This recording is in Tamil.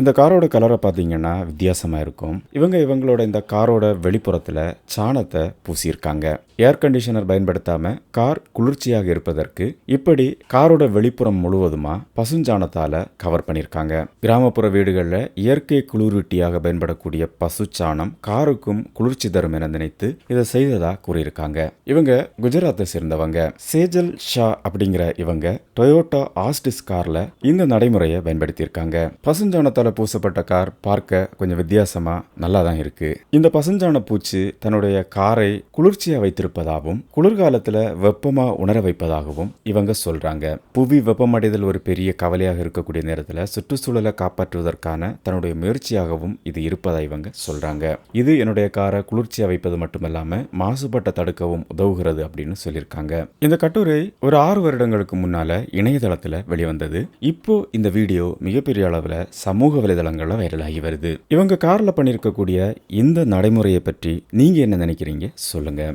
இந்த காரோட கலரை பார்த்தீங்கன்னா வித்தியாசமாக இருக்கும். இவங்க இவங்களோட இந்த காரோட வெளிப்புறத்தில் சாணத்தை பூசியிருக்காங்க. ஏர் கண்டிஷனர் பயன்படுத்தாம கார் குளிர்ச்சியாக இருப்பதற்கு இப்படி காரோட வெளிப்புறம் முழுவதுமா பசுஞ்சாணத்தால கவர் பண்ணியிருக்காங்க கிராமப்புற வீடுகளில் இயற்கை குளிர்விட்டியாக பயன்படக்கூடிய பசுச்சாணம் காருக்கும் குளிர்ச்சி தரும் என நினைத்து இதை செய்ததா கூறியிருக்காங்க. இவங்க குஜராத்தை சேர்ந்தவங்க. சேஜல் ஷா அப்படிங்கிற இவங்க டொயோட்டா ஆஸ்டிஸ் கார்ல இந்த நடைமுறையை பயன்படுத்தியிருக்காங்க. பசுஞ்சாணத்தால பூசப்பட்ட கார் பார்க்க கொஞ்சம் வித்தியாசமா நல்லா தான் இருக்கு. இந்த பசுஞ்சாண பூச்சி தன்னுடைய காரை குளிர்ச்சியா இருப்பதாகவும் குளிர்காலத்தில் வெப்பமாக உணர வைப்பதாகவும் இவங்க சொல்கிறாங்க புவி வெப்பமடைதல் ஒரு பெரிய கவலையாக இருக்கக்கூடிய நேரத்தில் சுற்றுச்சூழலை காப்பாற்றுவதற்கான தன்னுடைய முயற்சியாகவும் இது இருப்பதாக இவங்க சொல்கிறாங்க இது என்னுடைய காரை குளிர்ச்சியாக வைப்பது மட்டுமல்லாமல் மாசுபட்ட தடுக்கவும் உதவுகிறது அப்படின்னு சொல்லியிருக்காங்க. இந்த கட்டுரை ஒரு ஆறு வருடங்களுக்கு முன்னால் இணையதளத்தில் வெளிவந்தது. இப்போ இந்த வீடியோ மிகப்பெரிய அளவில் சமூக வலைதளங்களில் வைரலாகி வருது. இவங்க காரில் பண்ணியிருக்கக்கூடிய இந்த நடைமுறையை பற்றி நீங்கள் என்ன நினைக்கிறீங்க? சொல்லுங்கள்